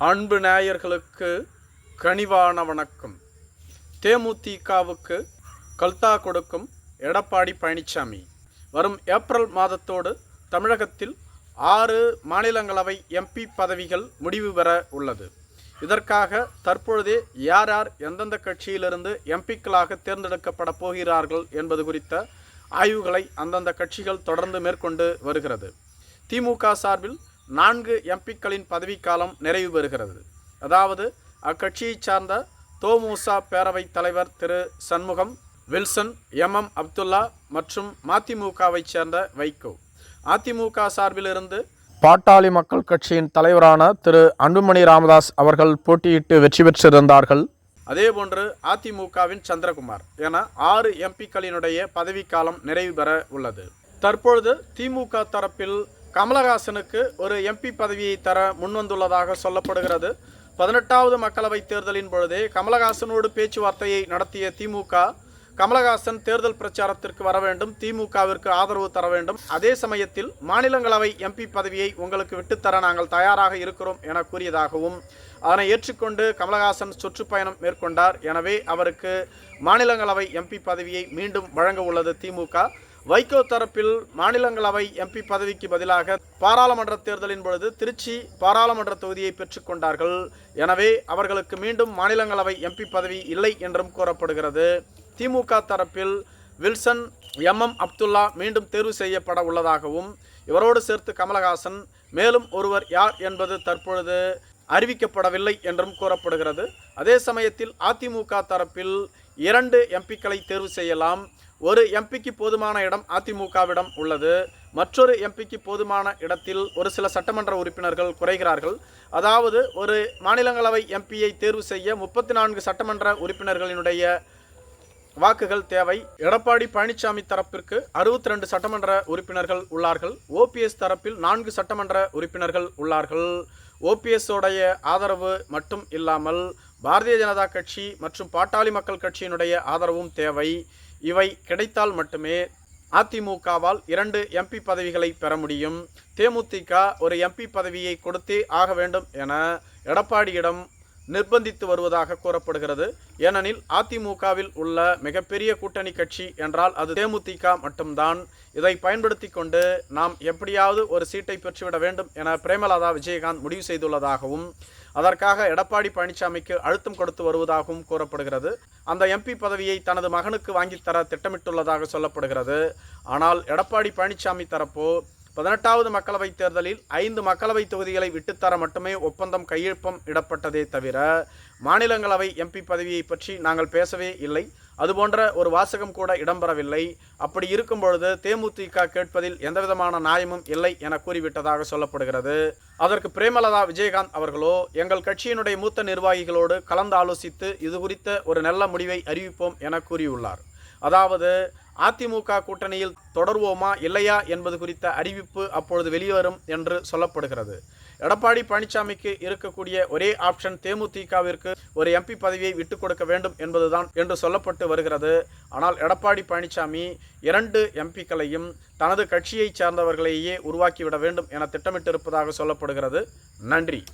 அன்பு நேயர்களுக்கு கனிவான வணக்கம். தேமுதிகவுக்கு கல்தா கொடுக்கும் எடப்பாடி பழனிசாமி வரும் ஏப்ரல் மாதத்தோடு தமிழகத்தில் ஆறு மாநிலங்களவை எம்பி பதவிகள் முடிவு பெற உள்ளது. இதற்காக தற்பொழுதே யார் யார் எந்தெந்த கட்சியிலிருந்து எம்பிக்களாக தேர்ந்தெடுக்கப்பட போகிறார்கள் என்பது குறித்த ஆய்வுகளை அந்தந்த கட்சிகள் தொடர்ந்து மேற்கொண்டு வருகிறது. திமுக சார்பில் நான்கு எம்பிக்களின் பதவிக்காலம் நிறைவு பெறுகிறது. அதாவது அக்கட்சியைச் சார்ந்த தோமுசா பேரவைத் தலைவர் திரு Shanmugam Wilson M M Abdullah மற்றும் மதிமுகவைச் சேர்ந்த வைகோ. அதிமுக சார்பிலிருந்து பாட்டாளி மக்கள் கட்சியின் தலைவரான திரு அன்புமணி ராமதாஸ் அவர்கள் போட்டியிட்டு வெற்றி பெற்றிருந்தார்கள். அதேபோன்று அதிமுகவின் சந்திரகுமார் என ஆறு எம்பிக்களினுடைய பதவிக்காலம் நிறைவு பெற உள்ளது. தற்பொழுது திமுக தரப்பில் கமலஹாசனுக்கு ஒரு எம்பி பதவியை தர முன்வந்துள்ளதாக சொல்லப்படுகிறது. பதினெட்டாவது மக்களவைத் தேர்தலின் பொழுதே கமலஹாசனோடு பேச்சுவார்த்தையை நடத்திய திமுக கமலஹாசன் தேர்தல் பிரச்சாரத்திற்கு வர வேண்டும் திமுகவிற்கு ஆதரவு தர வேண்டும். அதே சமயத்தில் மாநிலங்களவை எம்பி பதவியை உங்களுக்கு விட்டுத்தர நாங்கள் தயாராக இருக்கிறோம் என கூறியதாகவும் அதனை ஏற்றுக்கொண்டு கமலஹாசன் சுற்றுப்பயணம் மேற்கொண்டார். எனவே அவருக்கு மாநிலங்களவை எம்பி பதவியை மீண்டும் வழங்க உள்ளது திமுக. வைகோ தரப்பில் மாநிலங்களவை எம்பி பதவிக்கு பதிலாக பாராளுமன்ற தேர்தலின் பொழுது திருச்சி பாராளுமன்ற தொகுதியை பெற்றுக்கொண்டார்கள் எனவே அவர்களுக்கு மீண்டும் மாநிலங்களவை எம்பி பதவி இல்லை என்றும் கூறப்படுகிறது. திமுக தரப்பில் வில்சன் எம். எம். அப்துல்லா மீண்டும் தேர்வு செய்யப்பட உள்ளதாகவும் இவரோடு சேர்த்து கமலஹாசன் மேலும் ஒருவர் யார் என்பது தற்பொழுது அறிவிக்கப்படவில்லை என்றும் கூறப்படுகிறது. அதே சமயத்தில் அதிமுக தரப்பில் இரண்டு எம்பிக்களை தேர்வு செய்யலாம். ஒரு எம்பிக்கு போதுமான இடம் அதிமுகவிடம் உள்ளது. மற்றொரு எம்பிக்கு போதுமான இடத்தில் ஒரு சில சட்டமன்ற உறுப்பினர்கள் குறைகிறார்கள். அதாவது ஒரு மாநிலங்களவை எம்பியை தேர்வு செய்ய முப்பத்தி நான்கு சட்டமன்ற உறுப்பினர்களினுடைய வாக்குகள் தேவை. எடப்பாடி பழனிசாமி தரப்பிற்கு அறுபத்தி ரெண்டு சட்டமன்ற உறுப்பினர்கள் உள்ளார்கள். ஓபிஎஸ் தரப்பில் நான்கு சட்டமன்ற உறுப்பினர்கள் உள்ளார்கள். ஓபிஎஸோடைய ஆதரவு மட்டும் இல்லாமல் பாரதிய ஜனதா கட்சி மற்றும் பாட்டாளி மக்கள் கட்சியினுடைய ஆதரவும் தேவை. இவை கிடைத்தால் மட்டுமே அதிமுகவால் இரண்டு எம்பி பதவிகளை பெற முடியும். தேமுதிக ஒரு எம்பி பதவியை கொடுத்தே ஆக வேண்டும் என எடப்பாடியிடம் நிர்பந்தித்து வருவதாக கூறப்படுகிறது. ஏனெனில் அதிமுகவில் உள்ள மிகப்பெரிய கூட்டணி கட்சி என்றால் அது தேமுதிக மட்டும்தான். இதை பயன்படுத்தி கொண்டு நாம் எப்படியாவது ஒரு சீட்டை பெற்றுவிட வேண்டும் என பிரேமலதா விஜயகாந்த் முடிவு செய்துள்ளதாகவும் அதற்காக எடப்பாடி பழனிசாமிக்கு அழுத்தம் கொடுத்து வருவதாகவும் கூறப்படுகிறது. அந்த எம்பி பதவியை தனது மகனுக்கு வாங்கித்தர திட்டமிட்டுள்ளதாக சொல்லப்படுகிறது. ஆனால் எடப்பாடி பழனிசாமி தரப்போ பதினெட்டாவது மக்களவைத் தேர்தலில் ஐந்து மக்களவைத் தொகுதிகளை விட்டுத்தர மட்டுமே ஒப்பந்தம் கையெழுப்பம் இடப்பட்டதே தவிர மாநிலங்களவை எம்பி பதவியை பற்றி நாங்கள் பேசவே இல்லை. அதுபோன்ற ஒரு வாசகம் கூட இடம்பெறவில்லை. அப்படி இருக்கும் பொழுது தேமுதிக கேட்பதில் எந்தவிதமான நியாயமும் இல்லை என கூறிவிட்டதாக சொல்லப்படுகிறது. அதற்கு பிரேமலதா விஜயகாந்த் அவர்களோ எங்கள் கட்சியினுடைய மூத்த நிர்வாகிகளோடு கலந்து ஆலோசித்து இது குறித்த ஒரு நல்ல முடிவை அறிவிப்போம் என கூறியுள்ளார். அதாவது அதிமுக கூட்டணியில் தொடர்வோமா இல்லையா என்பது குறித்த அறிவிப்பு அப்பொழுது வெளிவரும் என்று சொல்லப்படுகிறது. எடப்பாடி பழனிசாமிக்கு இருக்கக்கூடிய ஒரே ஆப்ஷன் தேமுதிகவிற்கு ஒரு எம்பி பதவியை விட்டுக் கொடுக்க வேண்டும் என்பதுதான் என்று சொல்லப்பட்டு வருகிறது. ஆனால் எடப்பாடி பழனிசாமி இரண்டு எம்பிக்களையும் தனது கட்சியைச் சார்ந்தவர்களையே உருவாக்கிவிட வேண்டும் என திட்டமிட்டிருப்பதாக சொல்லப்படுகிறது. நன்றி.